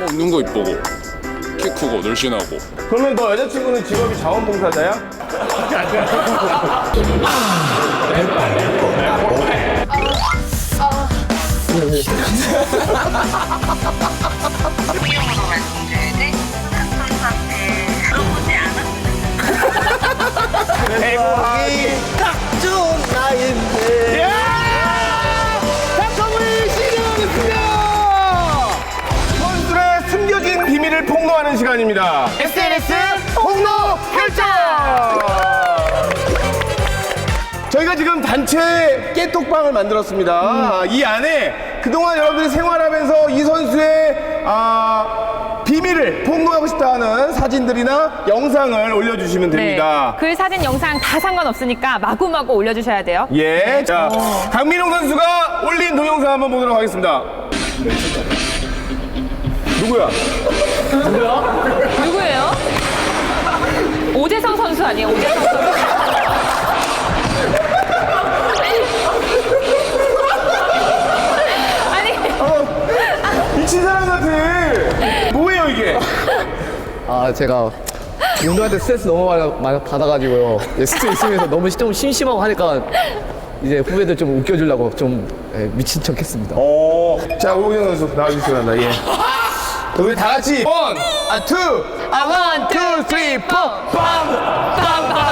먹는 거 이쁘고 키 크고 늘씬하고 그러면 너 여자친구는 직업이 자원봉사자야? 비용으로 물어보지 않았어. 대박이 딱 좋은 나인데 폭로하는 시간입니다 SNS 폭로 결정 저희가 지금 단체 깨톡방을 만들었습니다. 이 안에 그동안 여러분들이 생활하면서 이 선수의 아, 비밀을 폭로하고 싶다 하는 사진들이나 영상을 올려주시면 됩니다. 글, 사진, 영상 다 상관없으니까 마구마구 올려주셔야 돼요. 예. 자, 강민홍 선수가 올린 동영상 한번 보도록 하겠습니다. 누구야? 누구예요? 오재성 선수 아니에요? 오재성 선수. 아니, 미친 사람 같아. 뭐예요, 이게? 아 제가 운동할 때 스트레스 너무 많이, 많이 받아가지고요. 예, 스트레스 있으면서 너무 좀 심심하고 하니까 이제 후배들 좀 웃겨주려고 좀 예, 미친 척 했습니다. 어. 자, 오경 선수 나와주시기 바랍니다. 예. 우리 다 같이 원, 아, 투, 아, 원, 투, 쓰리, 포. 빰, 빰.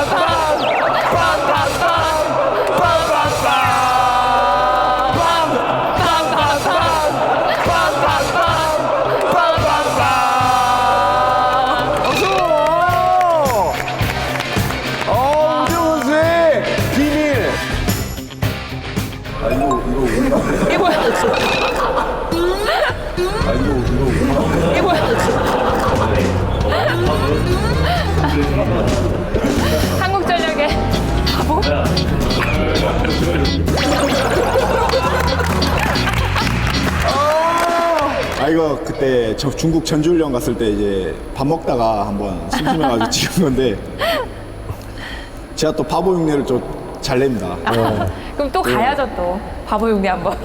박수! 어, 우경 선수의 비밀. 이게 뭐야? 이게 한국전력의 바보? 아 이거 그때 저 중국 전주훈련 갔을 때 이제 밥 먹다가 한번 심심해가지고 찍은 건데 제가 또 바보 흉내를 좀 잘 냅니다. 그럼 또 가야죠 또 바보 용대 한번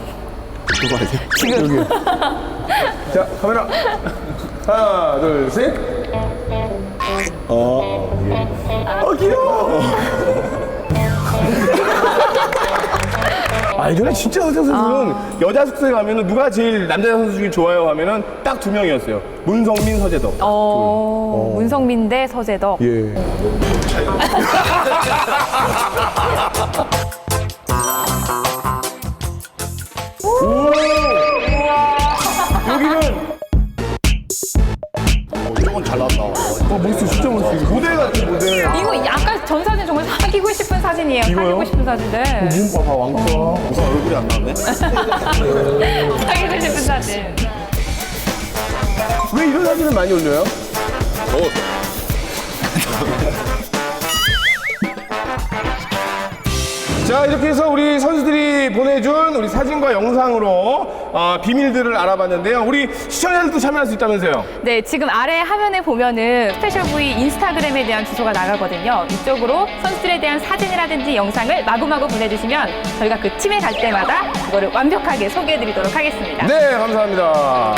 그거 알죠? 지금 자, 카메라. 하나, 둘, 셋. 어, 어, 귀여워. 아, 이전에 진짜 서재 선수는 여자 숙소에 가면은 누가 제일 남자 선수 중에 좋아요 하면은 딱 두 명이었어요. 문성민, 서재덕. 어, 문성민 대 서재덕 예. 사귀고 싶은 사진들 눈 봐봐, 왕꺼. 우선 얼굴이 안 나왔네. 사귀고 싶은 사진 왜 이런 사진을 많이 올려요? 자 이렇게 해서 우리 선수들이 보내준 우리 사진과 영상으로 어, 비밀들을 알아봤는데요. 우리 시청자들도 참여할 수 있다면서요? 네, 지금 아래 화면에 보면은 스페셜 V 인스타그램에 대한 주소가 나가거든요. 이쪽으로 선수들에 대한 사진이라든지 영상을 마구마구 보내주시면 저희가 그 팀에 갈 때마다 그거를 완벽하게 소개해드리도록 하겠습니다. 네, 감사합니다.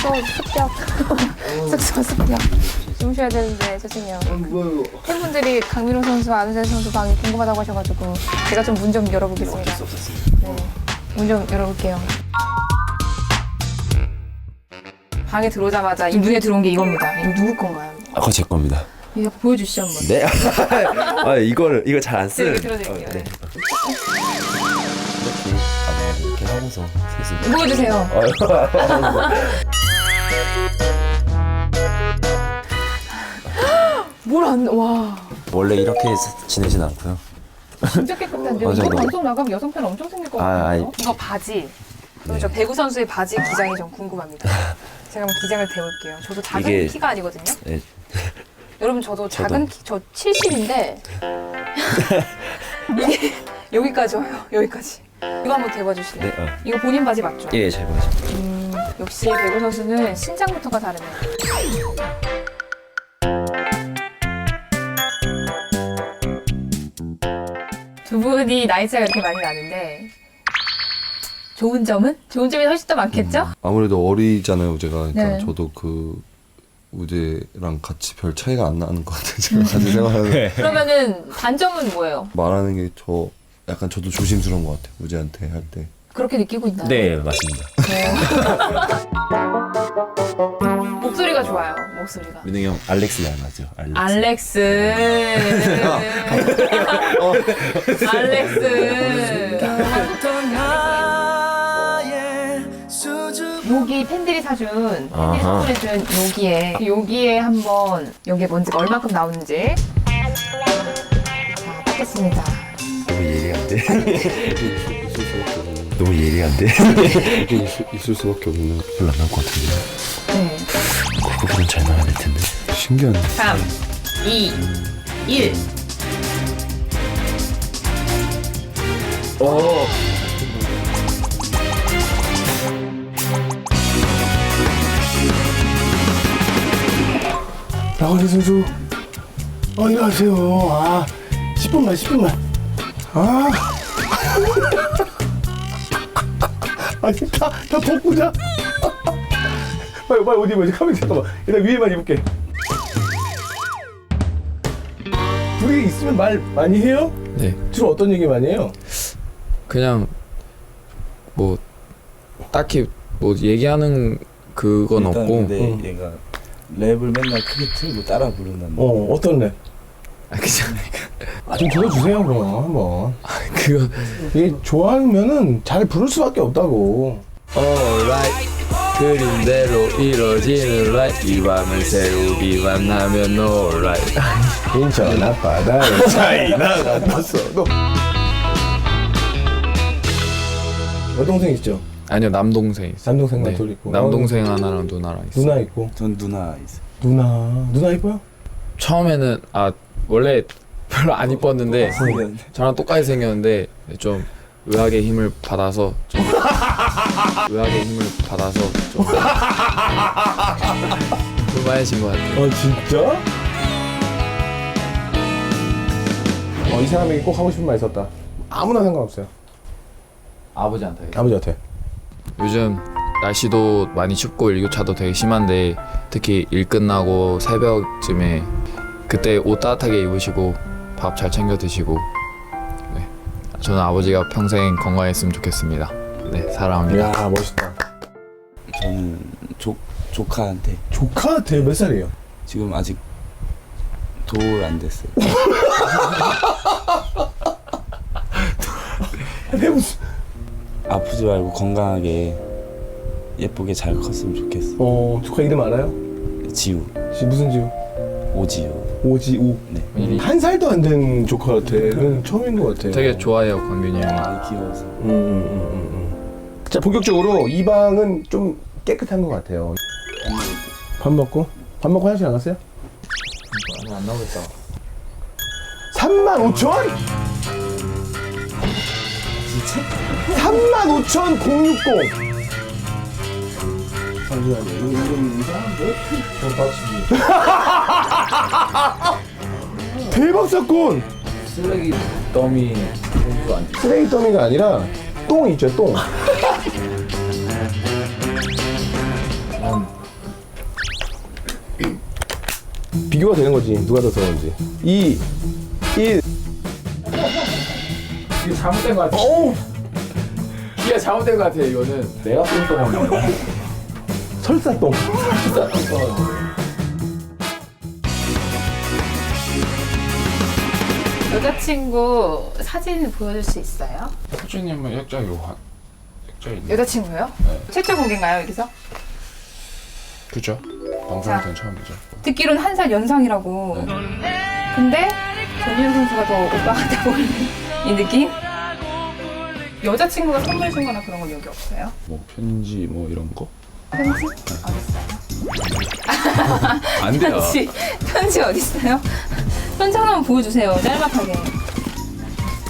숙소 습격. 숙소 습격. 주무셔야 되는데 죄송해요. 팬분들이 강민호 선수, 안우재 선수 방이 궁금하다고 하셔가지고 제가 좀 문 좀 열어보겠습니다. 네. 문 좀 열어볼게요. 방에 들어오자마자 이 눈에 들어온 게 이겁니다. 이거 누구 건가요? 아, 그거 제 겁니다. 이거 보여주시죠 한번. 네? 아, 이거를 이거 잘안 네, 쓰는. 이거 들어드릴게요. 어, 네. 이렇게 아, 이렇게 하면서 세수. 보여주세요. 뭘 안, 와. 원래 이렇게 지- 지내진 않고요. 진짜 깨끗한데. 맞아, 이거. 방송 나가면 여성 팬 엄청 생길 것 아, 같아요. 아이. 이거 바지. 그럼 저 배구 선수의 바지 기장이 좀 궁금합니다. 제가 한번 기장을 대볼게요. 저도 작은 이게- 키가 아니거든요. 네. 여러분 저도 작은 키, 저 70인데 이게 여기까지 와요. 여기까지. 이거 한번 대봐 주실래요? 네, 어. 이거 본인 바지 맞죠? 예, 잘 보겠습니다. 역시 배구 선수는 신장부터가 다르네요. 분이 나이 차이가 이렇게 많이 나는데 좋은 점은? 좋은 점이 훨씬 더 많겠죠? 아무래도 어리잖아요, 우재가. 그러니까 네. 저도 그 우재랑 같이 별 차이가 안 나는 것 같아요. 제가 같이 생활하는 그러면은 단점은 뭐예요? 말하는 게 저 약간 저도 조심스러운 것 같아요. 우재한테 할 때. 그렇게 느끼고 있나요? 네 맞습니다. 목소리가 좋아요. 목소리가. 민웅이 형 알렉스 닮았죠. 알렉스. 알렉스. 어. 알렉스. 여기 팬들이 사준 팬들이 아하. 선물해준 여기에 여기에 한번 여기에 먼지가 얼마큼 나오는지 자 닦겠습니다. 너무 예리한데. 너무 예리한데. 있을, 있을 수밖에 없는. 별로 안 나올 것 같은데. 네. 그거보단 잘될 텐데. 신기하네. 3, 2, 1. 나원희 선수. 어, 안녕하세요. 아, 10분만, 10분만. 아. 아니, 다, 다 벗고 자. 빨리, 빨리 옷 입어야지. 카메라 잠깐만. 일단 위에만 입을게. 둘이 있으면 말 많이 해요? 네. 주로 어떤 얘기 많이 해요? 그냥 뭐 딱히 뭐 얘기하는 그건 일단 없고 근데 응. 얘가 랩을 맨날 크게 틀고 따라 부르는 어, 어떤 랩? 아, 그냥 아, 좀 들어주세요, 그럼, 한번. 그거 이게 좋아하면은 잘 부를 수밖에 없다고. alright 그림대로 이뤄지는 right 이 밤을 새우기만 하면 alright 인천 앞바다에 차이나가 났어도. 여동생 있죠? 아니요 남동생 있어요 남동생만 네, 둘 있고. 남동생 하나랑 누나랑 있어요 누나 있고. 전 누나 있어. 누나. 누나 이뻐요? 처음에는 아 원래 별로 안 이뻤는데 저랑 똑같이 생겼는데 좀 의학의 힘을 받아서 좀 의학의 힘을 받아서 좀 불만해진 것 같아요 어, 진짜? 어, 이 사람에게 꼭 하고 싶은 말 있었다. 아무나 상관없어요. 아버지한테 아버지한테. 요즘 날씨도 많이 춥고 일교차도 되게 심한데 특히 일 끝나고 새벽쯤에 그때 옷 따뜻하게 입으시고 밥 잘 챙겨 드시고 네. 저는 아버지가 평생 건강했으면 좋겠습니다. 네 사랑합니다. 이야, 멋있다. 저는 조 조카한테 조카한테 몇 살이에요? 지금 아직 돌 안 됐어요. 해보스. 아프지 말고 건강하게 예쁘게 잘 컸으면 좋겠어. 어, 조카 이름 알아요? 지우, 지 무슨 지우? 오지우. 오지우. 네. 한 살도 안 된 조카한테는 처음인 것 같아요. 되게 좋아해요 광균이 형이. 많이 귀여워서. 음, 음, 음, 음, 음. 자, 본격적으로 이 방은 좀 깨끗한 것 같아요. 밥 먹고? 밥 먹고 화장실 안 갔어요? 안 나오겠다. 3만 5천? 진짜? 3만 5천 060. 잠시만요. 이거 좀 이상한데? 대박 사건! 쓰레기 더미 공부 안 쓰레기 더미가 아니라 똥 있죠, 똥. 비교가 되는 거지, 누가 더 더운지. 2, 1. 이게 잘못된 것 같아. 어우! 이게 잘못된 것 같아 이거는. 내가 똥똥하면 설사똥. 여자친구 사진 보여줄 수 있어요? 호주님은 약자 요한 약자 있네. 여자친구요? 최초 공개인가요 여기서? 그죠? 땐 처음이죠. 듣기로는 한 살 연상이라고. 근데 전유현 선수가 더 오빠 같아 보이는 이 느낌? 여자친구가 선물 준 거나 그런 건 여기 없어요? 뭐 편지 뭐 이런 거? 편지? 어딨어요? 안 돼요. 편지, 편지 어딨어요? 편지 하나만 보여주세요. 짤막하게.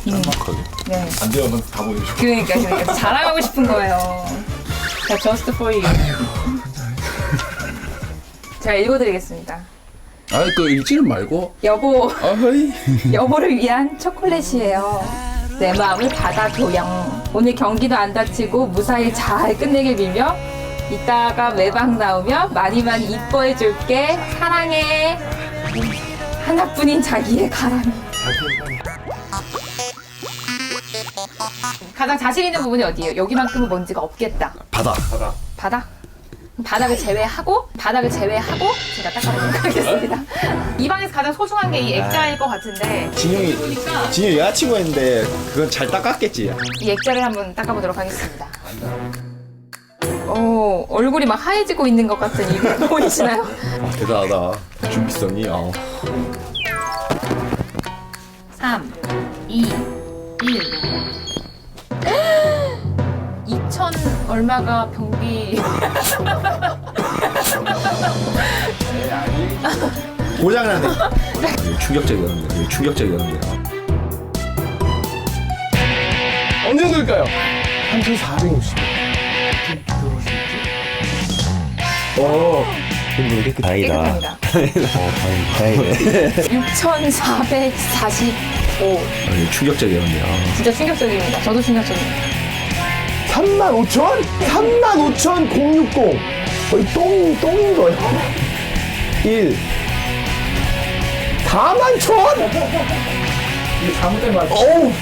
짤막하게. 네. 안 돼요. 다 보여줘. 그러니까, 그러니까. 자랑하고 싶은 거예요. 자, just for you. 제가 읽어드리겠습니다. 아그 읽지는 말고. 여보, 아이. 여보를 위한 초콜릿이에요. 내 마음을 받아줘요. 오늘 경기도 안 다치고 무사히 잘 끝내길 빌며 이따가 외박 나오면 많이 많이 이뻐해 줄게. 사랑해. 하나뿐인 자기의 가람이. 가장 자신 있는 부분이 어디예요? 여기만큼은 먼지가 없겠다. 바다. 바닥? 바 닥을 제외하고 바닥을 제외하고 제가 닦아보도록 하겠습니다. 이 방에서 가장 소중한 게 이 액자일 것 같은데 진영이 진영이 여자친구였는데 그건 잘 닦았겠지. 이 액자를 한번 닦아보도록 하겠습니다. 오 얼굴이 막 하얘지고 있는 것 같은 이거 보이시나요? 아, 대단하다. 준비성이. 어. 3, 2, 1. 2천 얼마가 변기 고장나네. 충격적이었는데. 충격적이었는데. 어느 정도일까요? 3,460. 오, 근데 이렇게 다행이다. 깨끗합니다. 어, 다행이네. 6,445. 아니, 충격적이었는데. 아. 진짜 충격적입니다. 저도 충격적입니다. 35,000? 35,060. 거의 똥, 똥인 거예요. 1. 4만 천? 이게 잘못된 거 같아. 어우.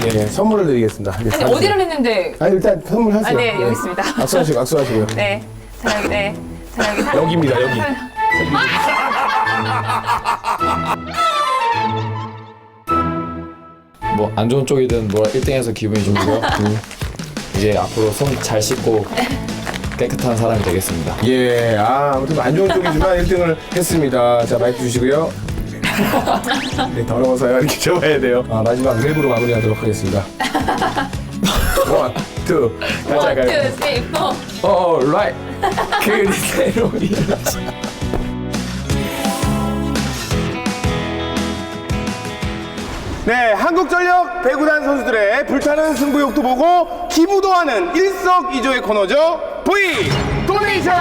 네, 선물을 드리겠습니다. 네, 아니, 어디를 했는데? 아니, 일단 선물하세요. 아, 네, 여기 있습니다. 악수하시고, 악수하시고요. 네. 자, 여기, 네. 자, 여기. 사- 여기입니다, 여기. 뭐 안 좋은 쪽이든 뭐 1등해서 기분이 좋고요. 이제 앞으로 손 잘 씻고 깨끗한 사람이 되겠습니다. 예, 아, 아무튼 안 좋은 쪽이지만 1등을 했습니다. 자, 마이크 주시고요. 네, 더러워서요. 이렇게 접어야 돼요. 아, 마지막 랩으로 마무리하도록 하겠습니다. 원, 투, 가자, 원, 투, 가자. 쓰리, 포. 어, 라이. 그리스로 일어나 네, 한국전력 배구단 선수들의 불타는 승부욕도 보고 기부도 하는 일석이조의 코너죠. V 도네이션.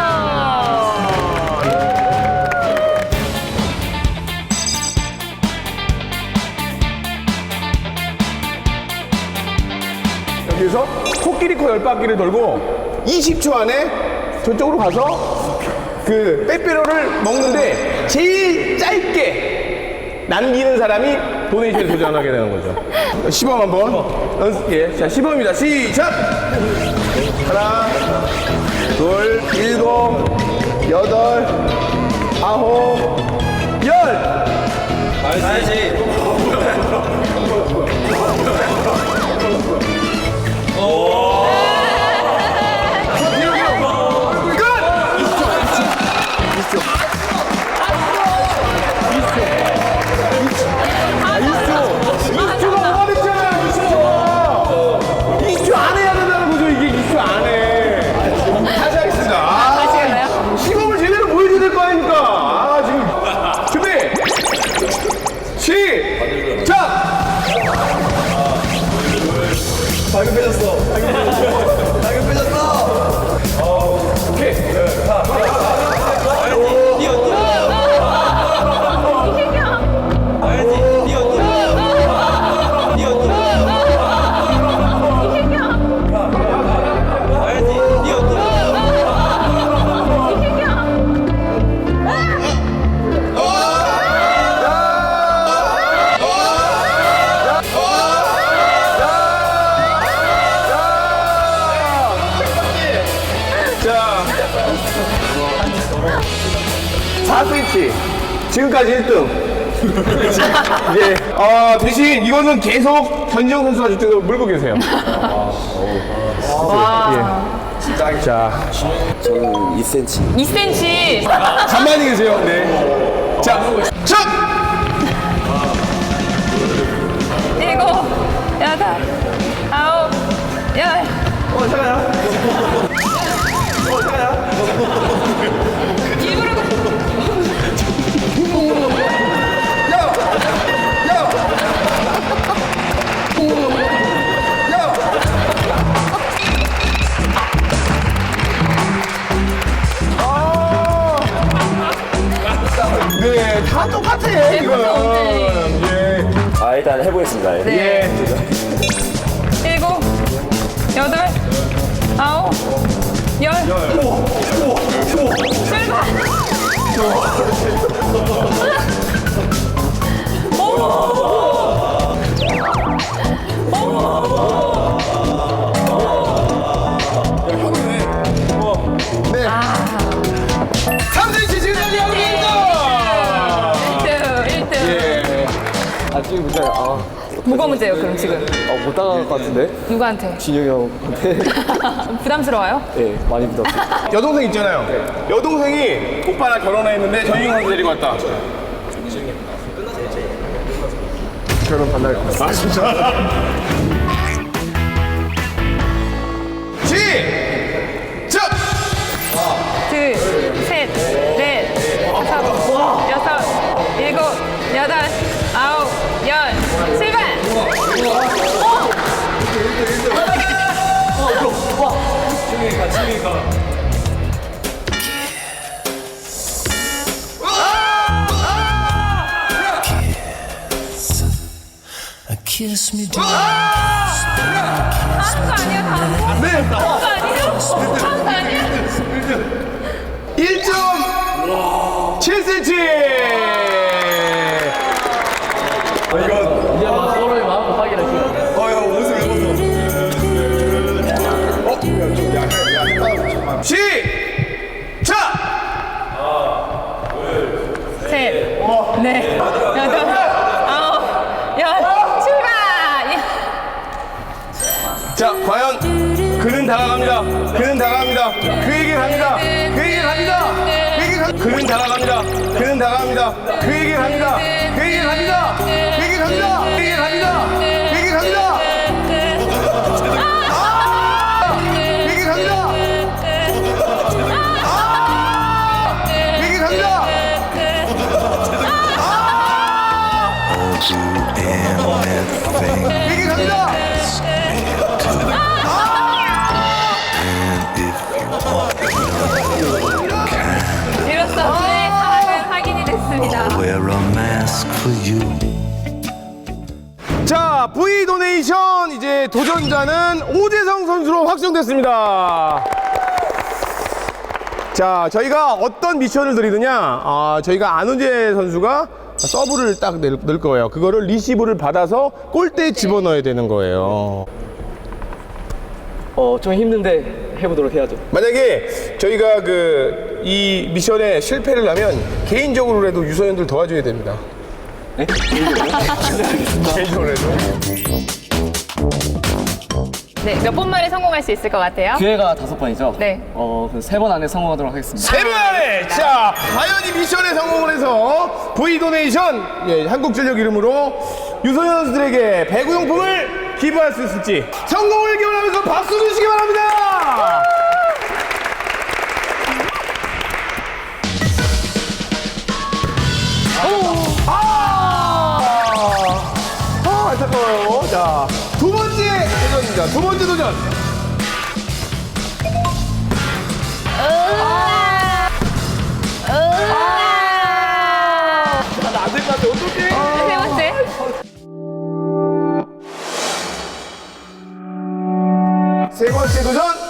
여기서 코끼리 코 열 바퀴를 돌고 20초 안에 저쪽으로 가서 그 빼빼로를 먹는데 제일 짧게 남기는 사람이 도네이션에 도전하게 되는 거죠. 시범 한번 연습, 예. 자, 시범입니다. 시작! 하나, 둘, 일곱, 여덟, 아홉, 열! 끝! 어, 대신 이거는 계속 전지영 선수가 저쪽으로 물고 계세요. 예. 자, 저는 2cm. 2cm. 가만히 계세요. 네. 자, 첫! 일곱, 여덟, 아홉, 열. 일부러 다다 똑같아. 이거는. 예. 아 일단 해보겠습니다. 네. 예. 일곱, 여덟, 아홉, 열. 출발! 네. 지금 문제 아, 뭐가 문제예요, 그럼 지금? 아, 못 당할 것 같은데 누구한테? 진영이 형한테 부담스러워요? 예 많이 부담. 여동생 있잖아요. 여동생이 오빠랑 결혼했는데 전용 선수 데리고 왔다. 결혼 반날 아 진짜? 시 하는 거 아니야, 다? 네. 하는 거 아니에요? 하는 거 아니야? 1.7cm! 어, 이거. 이제 막 서로의 마음을 확인하시고. 어, 야, 옷을 왜 벗어? 어? 야, 좀 약해, 약해. 시작! 셋, 넷, 여덟, 아홉, 열. 출발! 자, 과연 그는 다가갑니다. 그는 다가갑니다. 그에게 갑니다. 그에게 갑니다. 그에게 가, 그는 다가갑니다. 그는 다가갑니다. 그에게 갑니다. 그에게 갑니다. 그에게 갑니다. 그에게 갑니다. 그에게 갑니다. 아! 그에게 갑니다. 아! 그에게 갑니다. 그에게 갑니다. 이로써 둘의 사랑은 확인이 됐습니다. 자, V 도네이션 이제 도전자는 오재성 선수로 확정됐습니다. 자, 저희가 어떤 미션을 드리느냐? 아, 저희가 안우재 선수가 서브를 딱 낼, 넣을 거예요. 그거를 리시브를 받아서 골대에 집어넣어야 되는 거예요. 어 좀 힘든데 해보도록 해야죠. 만약에 저희가 그 이 미션에 실패를 하면 개인적으로라도 유소연들 도와줘야 됩니다. 네? 개인적으로라도. 네, 몇 번 만에 성공할 수 있을 것 같아요? 기회가 다섯 번이죠. 네. 어세번 안에 성공하도록 하겠습니다. 세배 안에! 자, 과연 이 미션에 성공을 해서 V도네이션, 예, 한국전력 이름으로 유소년 선수들에게 배구용품을 기부할 수 있을지 성공을 기원하면서 박수 주시기 바랍니다! 오! 아! 아, 안타까워요. 자, 두 번째 도전입니다. 두 번째 도전. 안될 세 번째 도전.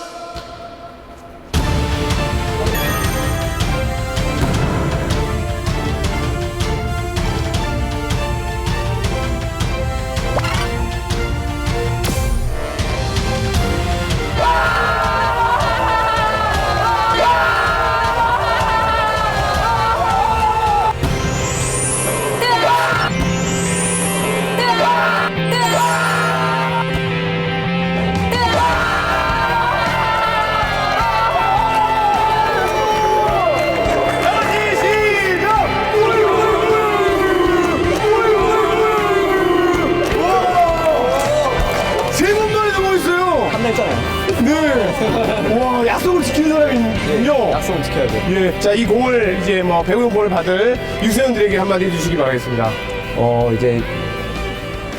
거거든요. 약속은 지켜야 돼. 예. 자, 이 공을 이제 뭐 배구 공을 받을 유세현들에게 한마디 해주시기 바라겠습니다. 어 이제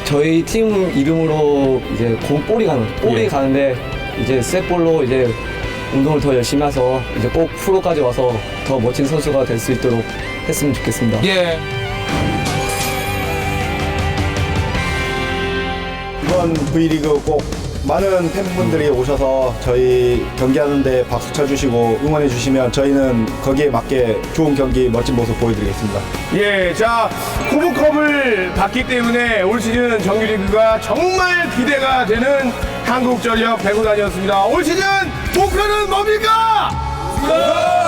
저희 팀 이름으로 이제 공 볼이 가는 볼이 예. 가는데 이제 셋볼로 이제 운동을 더 열심히 해서 이제 꼭 프로까지 와서 더 멋진 선수가 될 수 있도록 했으면 좋겠습니다. 예. 이번 V리그 꼭 많은 팬분들이 오셔서 저희 경기하는데 박수 쳐주시고 응원해 주시면 저희는 거기에 맞게 좋은 경기 멋진 모습 보여드리겠습니다. 예, 자, 코브컵을 받기 때문에 올 시즌 정규리그가 정말 기대가 되는 한국전력 배구단이었습니다. 올 시즌 목표는 뭡니까? 뭐라고요?